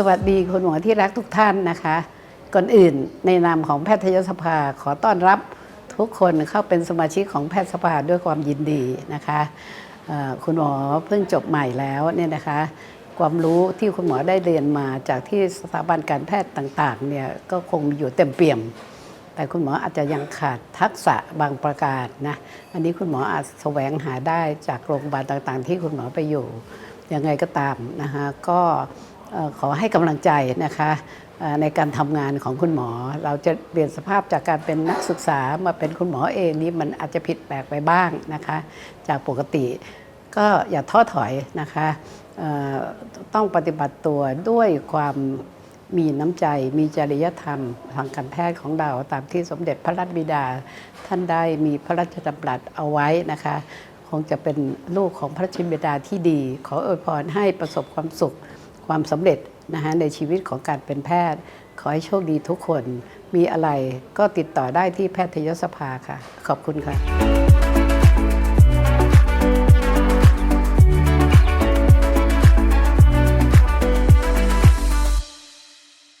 สวัสดีคุณหมอที่รักทุกท่านนะคะ ก่อนอื่นในนามของแพทยสภาขอต้อนรับทุกคนเข้าเป็นสมาชิกของแพทยสภาด้วยความยินดีนะคะคุณหมอเพิ่งจบใหม่แล้วเนี่ยนะคะ ความรู้ที่คุณหมอได้เรียนมาจากที่สถาบันการแพทย์ต่างๆเนี่ยก็คงมีอยู่เต็มเปี่ยม แต่คุณหมออาจจะยังขาดทักษะบางประการนะอันนี้คุณหมออาจแสวงหาได้จากโรงพยาบาลต่างๆ ที่คุณหมอไปอยู่ยังไงก็ตามนะคะก็ ขอให้กำลังใจนะคะในการทำงานของคุณหมอ เราจะเปลี่ยนสภาพจากการเป็นนักศึกษามาเป็นคุณหมอเองนี่มันอาจจะผิดแปลกไปบ้างนะคะ จากปกติก็อย่าท้อถอยนะคะต้องปฏิบัติตัวด้วยความมีน้ำใจมีจริยธรรมทางการแพทย์ของเราตามที่สมเด็จพระราชบิดา ท่านได้มีพระราชดำรัสเอาไว้นะคะ คงจะเป็นลูกของพระราชบิดาที่ดี ขออวยพรให้ประสบความสุข ความสำเร็จนะคะในชีวิตของการเป็นแพทย์ ขอให้โชคดีทุกคน มีอะไรก็ติดต่อได้ที่แพทยสภาค่ะ ขอบคุณค่ะ